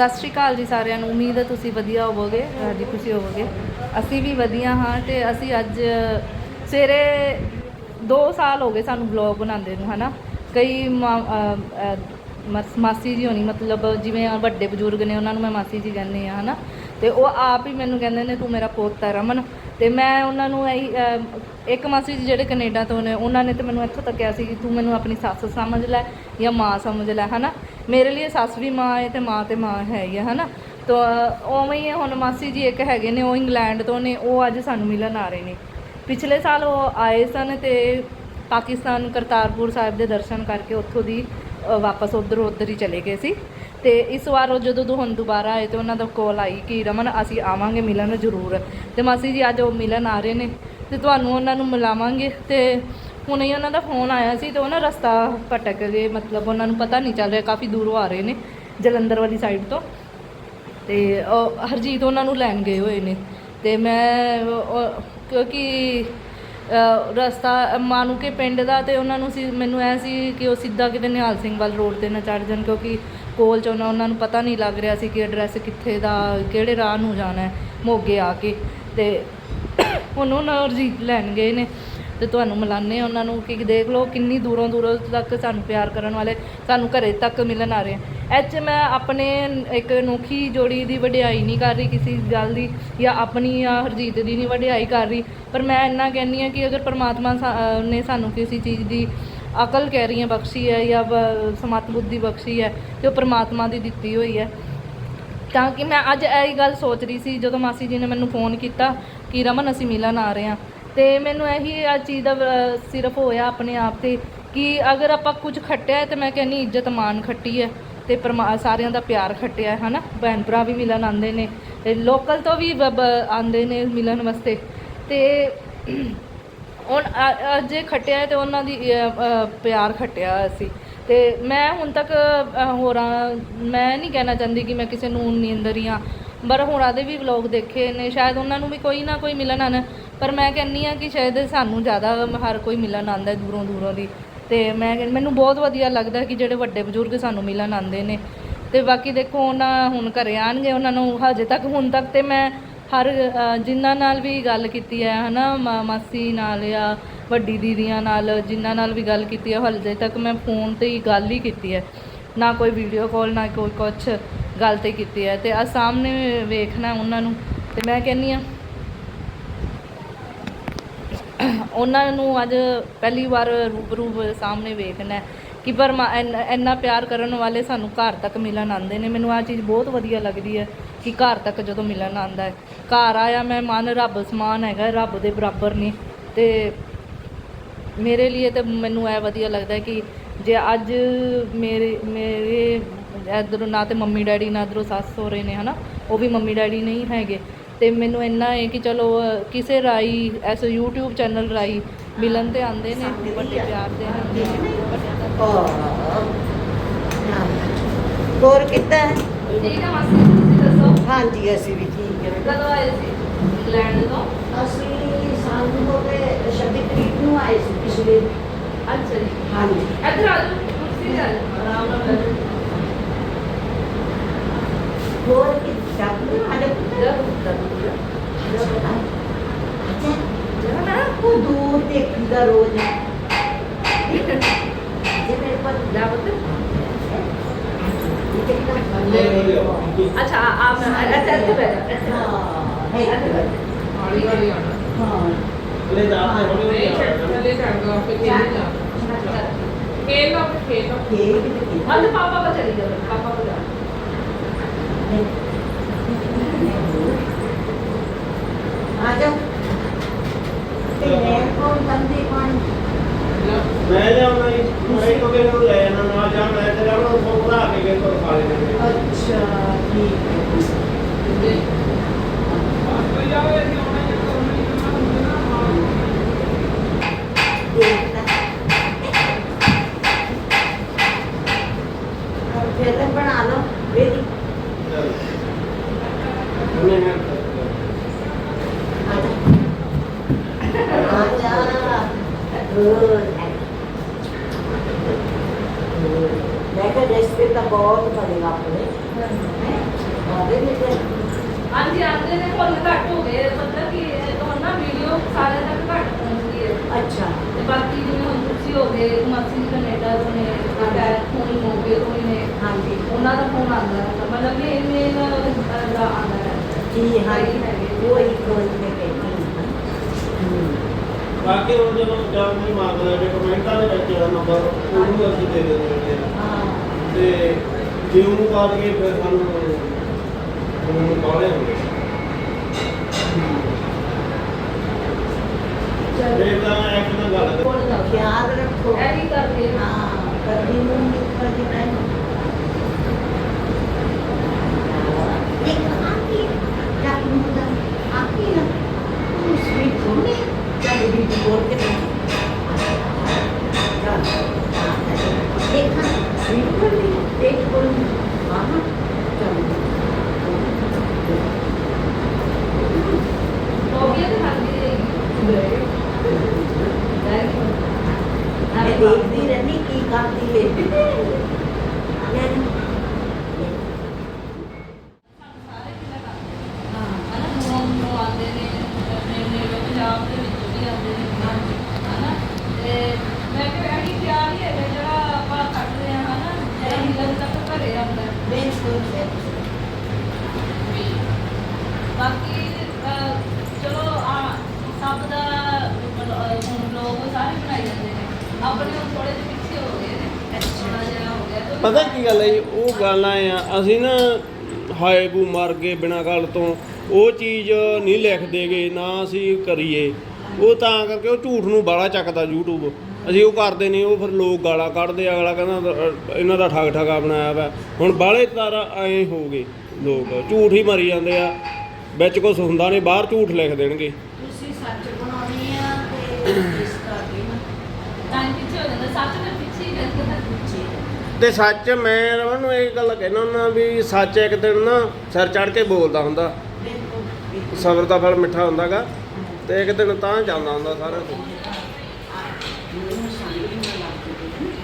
ਸਤਿ ਸ਼੍ਰੀ ਅਕਾਲ ਜੀ ਸਾਰਿਆਂ ਨੂੰ। ਉਮੀਦ ਹੈ ਤੁਸੀਂ ਵਧੀਆ ਹੋਵੋਗੇ ਰਾਜੀ ਖੁਸ਼ੀ ਹੋਵੋਗੇ। ਅਸੀਂ ਵੀ ਵਧੀਆ ਹਾਂ ਤੇ ਅਸੀਂ ਅੱਜ ਸਵੇਰੇ 2 ਸਾਲ ਹੋ ਗਏ ਸਾਨੂੰ ਵਲੌਗ ਬਣਾਉਂਦੇ ਨੂੰ ਹਨਾ। ਕਈ ਮਾ- ਅਹ, ਮਾਸੀ ਜੀ ਹੋਣੀ ਮਤਲਬ ਜਿਵੇਂ ਵੱਡੇ ਬਜ਼ੁਰਗ ਨੇ ਉਹਨਾਂ ਨੂੰ ਮੈਂ ਮਾਸੀ ਜੀ ਕਹਿੰਦੀ ਆ ਹਨਾ। ਤੇ ਉਹ ਆਪ ਹੀ ਮੈਨੂੰ ਕਹਿੰਦੇ ਨੇ ਤੂੰ ਮੇਰਾ ਪੋਤਾ ਰਮਨ। ਤੇ ਮੈਂ ਉਹਨਾਂ ਨੂੰ ਇਹੀ ਇੱਕ ਮਾਸੀ ਜੀ ਜਿਹੜੇ ਕੈਨੇਡਾ ਤੋਂ ਨੇ ਉਹਨਾਂ ਨੇ ਤੇ ਮੈਨੂੰ ਇੱਥੋਂ ਤੱਕ ਕਿਹਾ ਸੀ ਕਿ ਤੂੰ ਮੈਨੂੰ ਆਪਣੀ ਸੱਸ ਸਮਝ ਲੈ ਜਾਂ ਮਾਂ ਸਮਝ ਲੈ ਹਨਾ। ਮੇਰੇ ਲਈ ਸੱਸ ਵੀ ਮਾਂ ਹੈ ਤੇ ਮਾਂ ਤੇ ਮਾਂ ਹੈ ਹੀ ਹੈ ਹਨਾ? ਤਾਂ ਉਵੇਂ ਹੀ ਹੈ, ਹੁਣ ਮਾਸੀ ਜੀ ਇੱਕ ਹੈਗੇ ਨੇ ਉਹ ਇੰਗਲੈਂਡ ਤੋਂ ਨੇ ਉਹ ਅੱਜ ਸਾਨੂੰ ਮਿਲਣ ਆ ਰਹੇ ਨੇ। ਪਿਛਲੇ ਸਾਲ ਉਹ ਆਏ ਸਨ ਤੇ ਪਾਕਿਸਤਾਨ ਕਰਤਾਰਪੁਰ ਸਾਹਿਬ ਦੇ ਦਰਸ਼ਨ ਕਰਕੇ ਉੱਥੋਂ ਦੀ ਵਾਪਸ ਉਧਰ ਉਧਰ ਹੀ ਚਲੇ ਗਏ ਸੀ। ਤੇ ਇਸ ਵਾਰ ਉਹ ਜਦੋਂ ਤੋਂ ਹੁਣ ਦੁਬਾਰਾ ਆਏ ਤੇ ਉਹਨਾਂ ਦਾ ਕੋਲ ਆਈ ਕਿ ਰਮਨ ਅਸੀਂ ਆਵਾਂਗੇ ਮਿਲਣ ਜ਼ਰੂਰ। ਤੇ ਮਾਸੀ ਜੀ ਅੱਜ ਉਹ ਮਿਲਣ ਆ ਰਹੇ ਨੇ ਤੇ ਤੁਹਾਨੂੰ ਉਹਨਾਂ ਨੂੰ ਮਿਲਾਵਾਂਗੇ ਤੇ ਹੁਣੇ ਹੀ ਉਹਨਾਂ ਦਾ ਫੋਨ ਆਇਆ ਸੀ ਤੇ ਉਹ ਨਾ ਰਸਤਾ ਭਟਕ ਗਏ, ਮਤਲਬ ਉਹਨਾਂ ਨੂੰ ਪਤਾ ਨਹੀਂ ਚੱਲ ਰਿਹਾ, ਕਾਫੀ ਦੂਰੋਂ ਆ ਰਹੇ ਨੇ ਜਲੰਧਰ ਵਾਲੀ ਸਾਈਡ ਤੋਂ। ਤੇ ਉਹ ਹਰਜੀਤ ਉਹਨਾਂ ਨੂੰ ਲੈਣ ਗਏ ਹੋਏ ਨੇ। ਤੇ ਮੈਂ ਕਿਉਂਕਿ ਰਸਤਾ ਮਾਨੂ ਕੇ ਪਿੰਡ ਦਾ ਤੇ ਉਹਨਾਂ ਨੂੰ ਸੀ, ਮੈਨੂੰ ਐ ਸੀ ਕਿ ਉਹ ਸਿੱਧਾ ਕਿਤੇ ਨਿਹਾਲ ਸਿੰਘ ਵੱਲ ਰੋਡ ਤੇ ਨਾ ਚੜ ਜਾਣ ਕਿਉਂਕਿ ਕੋਲ ਚ ਉਹਨਾਂ ਉਹਨਾਂ ਨੂੰ ਪਤਾ ਨਹੀਂ ਲੱਗ ਰਿਹਾ ਸੀ ਕਿ ਐਡਰੈਸ ਕਿੱਥੇ ਦਾ, ਕਿਹੜੇ ਰਾਹ ਨੂੰ ਜਾਣਾ ਹੈ, ਮੋਗੇ ਆ ਕੇ। ਤੇ ਉਹਨੂੰ ਨਾ ਹਰਜੀਤ ਲੈਣ ਗਏ ਨੇ। ਤੇ ਤੁਹਾਨੂੰ ਮਿਲਾਨੇ ਆ ਉਹਨਾਂ ਨੂੰ ਕਿ ਦੇਖ ਲਓ ਕਿੰਨੀ ਦੂਰੋਂ ਦੂਰੋਂ ਤੱਕ ਸਾਨੂੰ ਪਿਆਰ ਕਰਨ ਵਾਲੇ ਸਾਨੂੰ ਘਰੇ ਤੱਕ ਮਿਲਣ ਆ ਰਹੇ ਆ। ਇਹ 'ਚ ਮੈਂ ਆਪਣੇ ਇੱਕ ਅਨੋਖੀ ਜੋੜੀ ਦੀ ਵਡਿਆਈ ਨਹੀਂ ਕਰ ਰਹੀ ਕਿਸੇ ਗੱਲ ਦੀ ਜਾਂ ਆਪਣੀ ਜਾਂ ਹਰਜੀਤ ਦੀ ਨਹੀਂ ਵਡਿਆਈ ਕਰ ਰਹੀ, ਪਰ ਮੈਂ ਇੰਨਾ ਕਹਿੰਦੀ ਆ ਕਿ ਅਗਰ ਪਰਮਾਤਮਾ ਸਾ- ਨੇ ਸਾਨੂੰ ਕਿਸੇ ਚੀਜ਼ ਦੀ ਅਕਲ ਕਹਿ ਰਹੀ ਹੈ ਬਖਸ਼ੀ ਹੈ ਜਾਂ ਬ- ਸਮਤ ਬੁੱਧੀ ਬਖਸ਼ੀ ਹੈ ਤੇ ਉਹ ਪਰਮਾਤਮਾ ਦੀ ਦਿੱਤੀ ਹੋਈ ਹੈ, ਤਾਂ ਕਿ ਮੈਂ ਅੱਜ ਇਹ ਗੱਲ ਸੋਚ ਰਹੀ ਸੀ ਜਦੋਂ ਮਾਸੀ ਜੀ ਨੇ ਮੈਨੂੰ ਫੋਨ ਕੀਤਾ ਕਿ ਰਮਨ ਅਸੀਂ ਮਿਲਣ ਆ ਰਹੇ ਹਾਂ। ਤੇ ਮੈਨੂੰ ਇਹੀ ਆ ਚੀਜ਼ ਦਾ ਸਿਰਫ ਹੋਇਆ ਆਪਣੇ ਆਪ ਤੇ ਕਿ ਅਗਰ ਆਪਾਂ ਕੁਝ ਖੱਟਿਆ ਹੈ ਤੇ ਮੈਂ ਕਹਿੰਨੀ ਇੱਜ਼ਤ ਮਾਨ ਖੱਟੀ ਹੈ ਤੇ ਪਰਮਾ, ਸਾਰਿਆਂ ਦਾ ਪਿਆਰ ਖੱਟਿਆ ਹੈ, ਹਨਾ? ਭੈਣ ਭਰਾ ਵੀ ਮਿਲਣ ਆਉਂਦੇ ਨੇ ਤੇ ਲੋਕਲ ਤੋਂ ਵੀ ਬ- ਬ- ਆਉਂਦੇ ਨੇ ਮਿਲਣ ਵਾਸਤੇ। ਤੇ ਹੁਣ ਅ- ਅੱਜ ਖੱਟਿਆ ਹੈ ਤੇ ਉਹਨਾਂ ਦੀ ਪਿਆਰ ਖੱਟਿਆ ਅਸੀਂ ਸੀ। ਤੇ ਮੈਂ ਹੁਣ ਤੱਕ ਹੋਰਾਂ, ਮੈਂ ਨਹੀਂ ਕਹਿਣਾ ਚਾਹੁੰਦੀ ਕਿ ਮੈਂ ਕਿਸੇ ਨੂੰ ਨੀਂਦਰ ਹੀ ਹਾਂ ਪਰ ਹੋਰਾਂ ਦੇ ਵੀ ਵਲੌਗ ਦੇਖੇ ਨੇ, ਸ਼ਾਇਦ ਉਹਨਾਂ ਨੂੰ ਵੀ ਕੋਈ ਨਾ ਕੋਈ ਮਿਲਣ ਆਣਾ ਪਰ ਮੈਂ ਕਹਿੰਨੀ ਆ ਕਿ ਸ਼ਾਇਦ ਸਾਨੂੰ ਜ਼ਿਆਦਾ ਹਰ ਕੋਈ ਮਿਲਣ ਆਉਂਦਾ ਦੂਰੋਂ ਦੂਰੋਂ ਦੀ। ਤੇ ਮੈਂ ਕਹਿੰ- ਮੈਨੂੰ ਬਹੁਤ ਵਧੀਆ ਲੱਗਦਾ ਕਿ ਜਿਹੜੇ ਵੱਡੇ ਬਜ਼ੁਰਗ ਸਾਨੂੰ ਮਿਲਣ ਆਉਂਦੇ ਨੇ। ਤੇ ਬਾਕੀ ਦੇਖੋ ਉਹਨਾਂ ਹੁਣ ਘਰੇ ਆਣਗੇ ਉਹਨਾਂ ਨੂੰ ਹਜੇ ਤੱਕ, ਹੁਣ ਤੱਕ ਤੇ ਮੈਂ ਹਰ ਜਿਨ੍ਹਾਂ ਨਾਲ ਵੀ ਗੱਲ ਕੀਤੀ ਹੈ, ਹਨਾ, ਮਾ- ਮਾਸੀ ਨਾਲ ਜਾਂ ਵੱਡੀ ਦੀਦੀਆਂ ਨਾਲ ਜਿਨ੍ਹਾਂ ਨਾਲ ਵੀ ਗੱਲ ਕੀਤੀ ਹੈ ਹਜੇ ਤੱਕ ਮੈਂ ਫੋਨ ਤੇ ਹੀ ਗੱਲ ਹੀ ਕੀਤੀ ਹੈ। ਨਾ ਕੋਈ ਵੀਡੀਓ ਕਾਲ, ਨਾ ਕੋਈ ਕੁਛ ਗੱਲ ਤੇ ਕੀਤੀ ਹੈ। ਤੇ ਆ ਸਾਹਮਣੇ ਵੇਖਣਾ ਉਹਨਾਂ ਨੂੰ। ਤੇ ਮੈਂ ਕਹਿੰਨੀ ਆ ਉਹਨਾਂ ਨੂੰ ਅੱਜ ਪਹਿਲੀ ਵਾਰ ਰੂਬਰੂ ਸਾਹਮਣੇ ਵੇਖਣਾ ਕਿ ਪਰ ਮਾ- ਇੰਨਾ ਪਿਆਰ ਕਰਨ ਵਾਲੇ ਸਾਨੂੰ ਘਰ ਤੱਕ ਮਿਲਣ ਆਉਂਦੇ ਨੇ। ਮੈਨੂੰ ਆ ਚੀਜ਼ ਬਹੁਤ ਵਧੀਆ ਲੱਗਦੀ ਹੈ ਕਿ ਘਰ ਤੱਕ ਜਦੋਂ ਮਿਲਣ ਆਉਂਦਾ ਹੈ। ਘਰ ਆਇਆ ਮੈਂ ਮਨ ਰੱਬ ਸਮਾਨ ਹੈਗਾ, ਰੱਬ ਦੇ ਬਰਾਬਰ ਨਹੀਂ ਤੇ ਮੇਰੇ ਲਈ ਤੇ ਮੈਨੂੰ ਇਹ ਵਧੀਆ ਲੱਗਦਾ ਕਿ ਜੇ ਅੱਜ ਮੇਰੇ ਮੇਰੇ ਇੱਧਰੋਂ ਨਾ ਤੇ ਮੰਮੀ ਡੈਡੀ, ਨਾ ਇੱਧਰੋਂ ਸੱਸ ਸਹੁਰੇ ਨੇ, ਹਨਾ? ਉਹ ਵੀ ਮੰਮੀ ਡੈਡੀ ਨਹੀਂ ਹੈਗੇ। ਤੇ ਮੈਨੂੰ ਇੰਨਾ ਹੈ ਕਿ ਚਲੋ ਕਿਸੇ ਰਾਈ ਐਸ YouTube ਚੈਨਲ ਰਾਈ ਮਿਲਣ ਤੇ ਆਉਂਦੇ ਨੇ ਵੱਡੇ ਪਿਆਰ ਦੇ ਨੇ ਵੱਡਿਆਂ ਦਾ ਹੋਰ ਕਿੱਦਾਂ? ਠੀਕ ਹੈ ਮਾਸੀ ਤੁਸੀਂ ਦੱਸੋ? ਹਾਂਜੀ ਅਸੀਂ ਵੀ ਠੀਕ ਹੈ। ਕਦੋਂ ਆਏ ਸੀ? ਇੰਗਲੈਂਡ ਤੋਂ? ਅਸੀਂ ਸਾਨੂੰ ਹੋ ਗਏ 26 ਤਰੀਕ ਨੂੰ ਆਏ ਸੀ ਪਿਛਲੇ। ਅੱਛਾ ਜੀ। ਹਾਂਜੀ। ਇੱਧਰ ਆ ਜਾਓ ਕੁਰਸੀ ਤੇ ਆ ਜਾਓ। ਆਰਾਮ ਨਾਲ ਬੈਠੋ ਹੋਰ ਕਿ ਚੱਲ ਆਲੇ ਜਰਾ ਜਰਾ ਅੱਛਾ ਜਰਾ ਨਾ ਉਹ ਦੂਰ ਦੇਖੀਦਾ ਰੋਜ਼ ਜੇ ਮੇਰੇ ਜਾ ਪੁੱਤ ਇਹ ਕਿੰਨਾ ਅੱਛਾ ਆ ਆ ਮੈਂ ਅੱਛਾ ਇੱਥੇ ਬੈਠ ਜਾ ਇੱਥੇ ਹਾਂ ਹੈ ਹੌਲੀ ਹੌਲੀ ਆਉਣਾ ਹਾਂ ਲੈ ਜਾ ਕੇ ਹੌਲੀ ਹੌਲੀ ਆਉਣਾ ਚੱਲੇ ਜਾਗਾ ਫਿਰ ਖੇਲ ਜਾ ਖੇਲ ਲਓ ਖੇਲ ਲਓ ਖੇਲ ਕਿਤੇ ਅੱਜ ਪਾਪਾ ਕੋ ਚਲੀ ਜਾਓ ਪਾਪਾ ਕੋ ਜਾ ਜਾ ਮੈਂ ਲਿਆਉਣਾ ਜੀ। ਮੈਂ ਕੋ ਕੇ ਨੂੰ ਲੈ ਜਾਣਾ ਨਾਲ ਜਾ ਮੈਂ ਤੇ ਜਾਣਾ ਉਹ ਭਰਾ ਕੇ ਕੇ ਤੋਂ ਖਾ ਲੈਣੇ ਅੱਛਾ ਠੀਕ ਹੈ। ਕੋਈ ਜਾਵੇ ਅਸੀਂ ਆਉਣਾ ਜੇ ਕਰਨਾ ਨਹੀਂ ਕਰਨਾ ਹੁੰਦੇ ਨਾ ਫਿਰ ਤਾਂ ਬਣਾ ਲਓ ਵੇਦੀ ਮੈਂ ਕਿਹਾ ਰੈਸਪੀ ਤਾਂ ਬਹੁਤ ਬਣੇਗਾ ਆਪਣੇ ਆਉਂਦੇ ਨੇ ਹਾਂਜੀ ਆਂਦੇ ਨੇ ਹੁਣ ਘੱਟ ਹੋ ਗਏ ਮਤਲਬ ਕਿ ਇਹ ਹੁਣ ਨਾ ਵੀਡੀਓ ਸਾਰੇ ਤੱਕ ਘੱਟ ਪਹੁੰਚਦੀ ਹੈ ਅੱਛਾ ਤੇ ਬਾਕੀ ਜਿਵੇਂ ਹੁਣ ਤੁਸੀਂ ਹੋ ਗਏ ਮਾਸੀ ਜੀ ਕੈਨੇਡਾ ਤੋਂ ਨੇ ਡੈਡ ਫੋਨ ਹੋ ਗਏ ਤੋਂ ਨੇ ਹਾਂਜੀ ਉਹਨਾਂ ਦਾ ਫੋਨ ਆਉਂਦਾ ਰਹਿੰਦਾ ਮਤਲਬ ਕਿ ਇੰਨੇ ਦਾ ਆਉਂਦਾ ਰਹਿੰਦਾ ਜੀ ਹਾਂਜੀ ਉਹ ਇੱਕ ਕੋਈ ਨੇ ਕਹਿੰਦੀ ਬਾਕੀ ਹੁਣ ਜਦੋਂ ਜਦ ਵੀ ਮੰਗਦਾ ਜੇ ਕਮੈਂਟਾਂ ਦੇ ਵਿੱਚ ਜਿਹੜਾ ਨੰਬਰ ਉਹਨੂੰ ਅਸੀਂ ਦੇ ਦਿੰਦੇ ਹਾਂ ਹਾਂ ਤੇ ਜੇ ਉਹਨੂੰ ਬਾਅਦ ਕੇ ਫਿਰ ਸਾਨੂੰ ਉਹਨੂੰ ਕਾਲੇ ਹੁੰਦੇ ਜੇ ਤਾਂ ਇੱਕ ਨਾਲ ਗੱਲ ਖਿਆਲ ਰੱਖੋ ਇਹ ਵੀ ਕਰਦੇ ਹਾਂ ਹਾਂ ਕਦੀ ਨੂੰ ਨਹੀਂ ਕਦੀ ਹੋਣੀ ਦੇਖ ਬੋਲ ਹਾਂ ਹੋ ਗਿਆ ਤੇ ਖਾਂਦੀ ਰਹੇਗੀ ਮੈਂ ਦੇਖਦੀ ਰਹਿੰਦੀ ਕੀ ਕਰਦੀ ਹੈ ਲੈਣ ਹਨਾ ਨੂੰ ਨੂੰ ਆਉਂਦੇ ਨੇ ਆਪਣੇ ਨੇੜੇ ਪੰਜਾਬ ਦੇ ਵਿੱਚ ਵੀ ਆਉਂਦੇ ਨੇ ਹਨਾ ਤੇ ਮੈਂ ਕਿਹਾ ਇਹ ਕੀ ਤਿਆਰ ਹੀ ਹੈਗਾ ਜਿਹੜਾ ਆਪਾਂ ਕੱਢਦੇ ਆ ਹਨਾ ਜਿਹੜਾ ਮਿਲਣ ਤੱਕ ਘਰੇ ਆਉਂਦਾ ਹੈ। ਬਿਲਕੁਲ ਵੀ ਬਾਕੀ ਅਹ, ਚਲੋ ਆ ਸਭ ਦਾ ਮਤਲਬ, ਅਹ, ਹੁਣ ਲੋਕ ਸਾਰੇ ਬਣਾਈ ਜਾਂਦੇ ਨੇ। ਆਪਣੇ ਹੁਣ ਥੋੜੇ ਜਿਹੇ ਪਿੱਛੇ ਹੋ ਗਏ ਨੇ। ਥੋੜਾ ਜਿਹਾ ਹੋ ਗਿਆ। ਤਾਂ ਪਤਾ ਕੀ ਗੱਲ ਹੈ ਜੀ ਉਹ ਗੱਲਾਂ ਆ ਅਸੀਂ ਨਾ ਹਾਏ ਬੂ ਮਰ ਗਏ ਬਿਨਾਂ ਗੱਲ ਤੋਂ। ਉਹ ਚੀਜ਼ ਨਹੀਂ ਲਿਖਦੇਗੇ ਨਾ ਅਸੀਂ ਕਰੀਏ। ਉਹ ਤਾਂ ਕਰਕੇ ਉਹ ਝੂਠ ਨੂੰ ਬਾਲਾ ਚੱਕਦਾ YouTube ਅਸੀਂ ਉਹ ਕਰਦੇ ਨਹੀਂ ਉਹ ਫਿਰ ਲੋਕ ਗਾਲਾਂ ਕੱਢਦੇ ਆ, ਅਗਲਾ ਕਹਿੰਦਾ ਇਹਨਾਂ ਦਾ ਠੱਗ ਠਗਾ ਬਣਾਇਆ ਵਾ। ਹੁਣ ਬਾਲੇ ਤਾਰ ਐਂ ਹੋ ਗਏ ਲੋਕ ਝੂਠ ਹੀ ਮਰੀ ਜਾਂਦੇ ਆ। ਵਿੱਚ ਕੁਝ ਹੁੰਦਾ ਨਹੀਂ ਬਾਹਰ ਝੂਠ ਲਿਖ ਦੇਣਗੇ ਤੁਸੀਂ ਸੱਚ ਬਣਾਉਣੀ ਆ ਤੇ ਪਿੱਛੇ ਹੋ ਜਾਂਦਾ ਸੱਚ ਦੇ ਪਿੱਛੇ ਹੀ ਰਹਿੰਦਾ ਹੈ ਤੇ ਸੱਚ ਮੈਂ ਰਮਨ ਨੂੰ ਇਹ ਗੱਲ ਕਹਿਣਾ ਹੁੰਦਾ ਵੀ ਸੱਚ ਇੱਕ ਦਿਨ ਨਾ ਸਿਰ ਚੜ ਕੇ ਬੋਲਦਾ ਹੁੰਦਾ। ਸਬਰ ਦਾ ਫਲ ਮਿੱਠਾ ਹੁੰਦਾਗਾ ਤੇ ਇੱਕ ਦਿਨ ਤਾਂ ਜਾਂਦਾ ਹੁੰਦਾ ਸਾਰਿਆਂ ਤੋਂ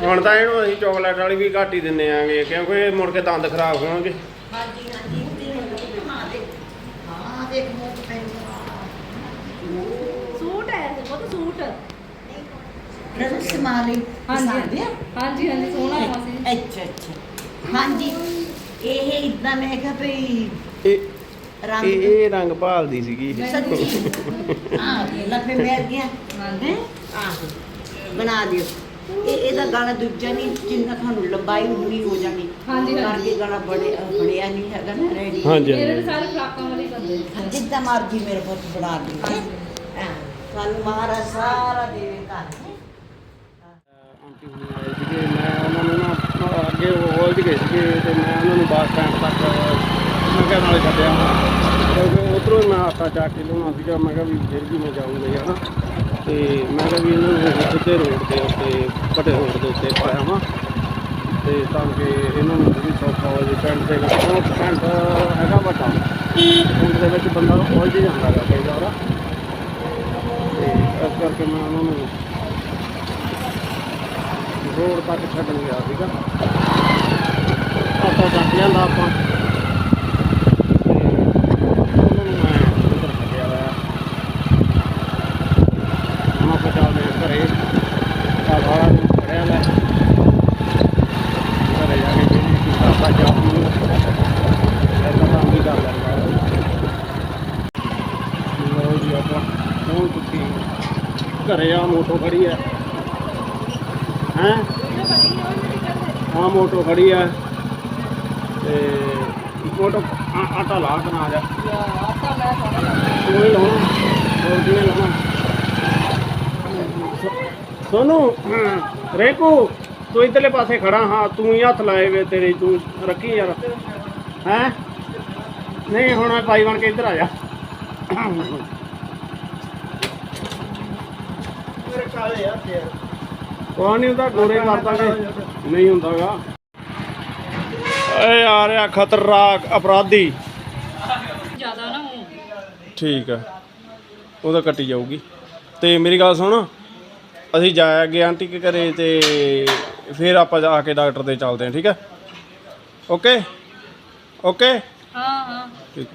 ਹੁਣ ਤਾਂ ਇਹਨੂੰ ਅਸੀਂ ਚਾਕਲੇਟ ਵਾਲੀ ਵੀ ਘੱਟ ਹੀ ਦਿੰਨੇ ਆਂਗੇ, ਕਿਉਂਕਿ ਇਹ ਮੁੜ ਕੇ ਦੰਦ ਖਰਾਬ ਹੋਣਗੇ। ਹਾਂਜੀ ਹਾਂਜੀ ਹਾਂ ਦੇ ਹਾਂ ਦੇਖ ਮੂੰਹ ਪੈਂਦਾ ਬਹੁਤ ਸੂਟ। ਰਸ ਸਮਾਲੀ ਹਾਂਜੀ ਹਾਂਜੀ ਹਾਂਜੀ ਸੋਹਣਾ ਵਾ ਸੀ ਅੱਛਾ ਅੱਛਾ। ਹਾਂਜੀ ਇਹ ਇਦਾਂ ਮੈਂ ਕਿਹਾ ਭਈ ਇਹ ਰੰਗ ਇਹ ਰੰਗ ਭਾਲਦੀ ਸੀਗੀ। ਹਾਂ ਗਿਆ ਆਹੋ ਬਣਾ ਦਿਓ। ਇਹ ਇਹਦਾ ਗਾਣਾ ਦੂਜਾ ਨਹੀਂ ਜਿੰਨਾ ਤੁਹਾਨੂੰ ਲੰਬਾਈ ਉਨੀ ਹੋ ਜਾਣੀ ਹਾਂਜੀ। ਕਰਕੇ ਗਾਣਾ ਬੜੇ ਬੜਿਆ ਨਹੀਂ ਹੈਗਾ ਨਾ ਰੈਡੀ ਹਾਂਜੀ ਮੇਰੇ ਸਾਰੇ ਫਰਾਕਾਂ ਵਾਲੇ ਬੰਦੇ। ਜਿੱਦਾਂ ਮਰਜ਼ੀ ਮੇਰੇ ਪੁੱਤ ਬਣਾ ਦਿਓ ਸਾਨੂੰ ਮਹਾਰਾਜ ਸਾਰਾ ਦੇਵੇ ਘਰ ਆਂਟੀ ਹੁਣੀ ਆਏ ਸੀਗੇ, ਮੈਂ ਉਹਨਾਂ ਨੂੰ ਨਾ ਅੱਗੇ ਉਹ ਚ ਗਏ ਸੀਗੇ ਤੇ ਮੈਂ ਉਹਨਾਂ ਨੂੰ ਬੱਸ ਸਟੈਂਡ ਤੱਕ ਮੈਂ ਕਿਹਾ ਨਾਲੇ ਛੱਡਿਆ ਕਿਉਂਕਿ ਉਧਰੋਂ ਮੈਂ ਆਟਾ ਚੱਕ ਕੇ ਲਿਆਉਣਾ ਸੀਗਾ, ਮੈਂ ਕਿਹਾ ਵੀ ਫਿਰ ਵੀ ਮੈਂ ਜਾਊਂਗਾ ਹੀ ਹਨਾ ਤੇ ਮੈਂ ਕਿਹਾ ਵੀ ਇਹਨਾਂ ਨੂੰ ਸਿੱਧੇ ਰੋਡ ਦੇ ਉੱਤੇ ਵੱਡੇ ਰੋਡ ਦੇ ਉੱਤੇ ਪਾਇਆ ਵਾਂ ਤੇ ਤਾਂ ਕਿ ਇਹਨਾਂ ਨੂੰ ਵੀ ਸੌਖਾ ਹੋ ਜੇ ਪਿੰਡ ਦੇ ਵਿੱਚ ਉਹ ਪਿੰਡ ਹੈਗਾ ਵੱਡਾ। ਪਿੰਡ ਦੇ ਵਿੱਚ ਬੰਦਾ ਉਲਝ ਜਾਂਦਾ ਹੈਗਾ ਕਈ ਵਾਰ ਕਰਕੇ ਮੈਂ ਉਹਨਾਂ ਨੂੰ ਰੋਡ ਤੱਕ ਛੱਡਣ ਗਿਆ ਸੀਗਾ। ਆਪਾਂ ਚੱਕ ਲਿਆਂਦਾ ਆਪਾਂ। ਤੇ ਉਹਨਾਂ ਘਰੇ ਆ ਸਾਰਾ ਦਿਨ ਆ। ਖੜੀ ਹੈ? ਹੈਂ ਮੋਟੋ ਖੜੀ ਆ। ਤੇ ਮੋਟੋ ਆਟਾ ਲਾ ਕੇ ਨਾ ਜਾ ਆਟਾ ਮੈਂ ਸਾਰਾ ਤੂੰ ਲਾਉਣਾ, ਹੋਰ ਕਿਵੇਂ ਲਾਉਣਾ? ਸੋ- ਸੋਨੂੰ, ਰੇਕੂ, ਤੂੰ ਇਧਰਲੇ ਪਾਸੇ ਖੜਾ, ਹਾਂ, ਤੂੰ ਹੀ ਹੱਥ ਲਾਏ ਵੇ ਤੇਰੇ, ਤੂੰ ਰੱਖੀ ਯਾਰ। ਹੈ? ਨਹੀਂ, ਹੁਣ ਮੈਂ ਬਣ ਕੇ ਇੱਧਰ ਆ ਜਾ ਮੇਰੇ ਕਾਲੇ ਆ ਤੇ ਕੋਈ ਨਹੀਂ ਹੁੰਦਾ ਗੋਰੇ ਕਰ ਦਾਂਗੇ ਨਹੀਂ ਹੁੰਦਾਗਾ। ਏ ਆ ਰਿਹਾ ਖਤਰਨਾਕ ਅਪਰਾਧੀ। ਜ਼ਿਆਦਾ ਨਾ ਹੋ ਠੀਕ ਆ। ਉਹਦਾ ਕੱਟੀ ਜਾਊਗੀ। ਤੇ ਮੇਰੀ ਗੱਲ ਸੁਣ ਅਸੀਂ ਜਾਇਆ ਗਏ ਆਂਟੀ ਕੇ ਘਰੇ ਤੇ ਫਿਰ ਆਪਾਂ ਜਾ ਕੇ ਡਾਕਟਰ ਦੇ ਚੱਲਦੇ ਹਾਂ ਠੀਕ ਹੈ ਓਕੇ? ਓਕੇ? ਹਾਂ ਹਾਂ। ਠੀਕ।